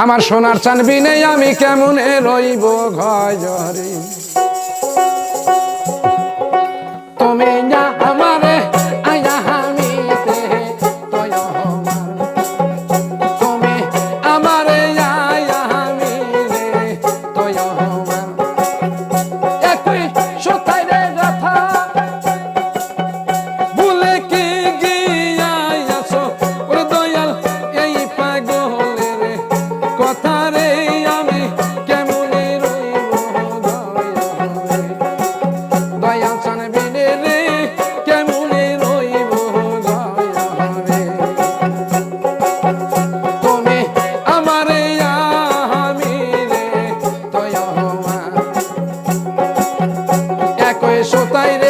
আমার সোনার চান বিনে আমি কেমন রইব ঘরে তুমি রে সোতাই রে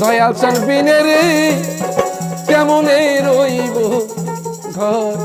দয়াল চলবিনে রে কেমনে রইব ঘর?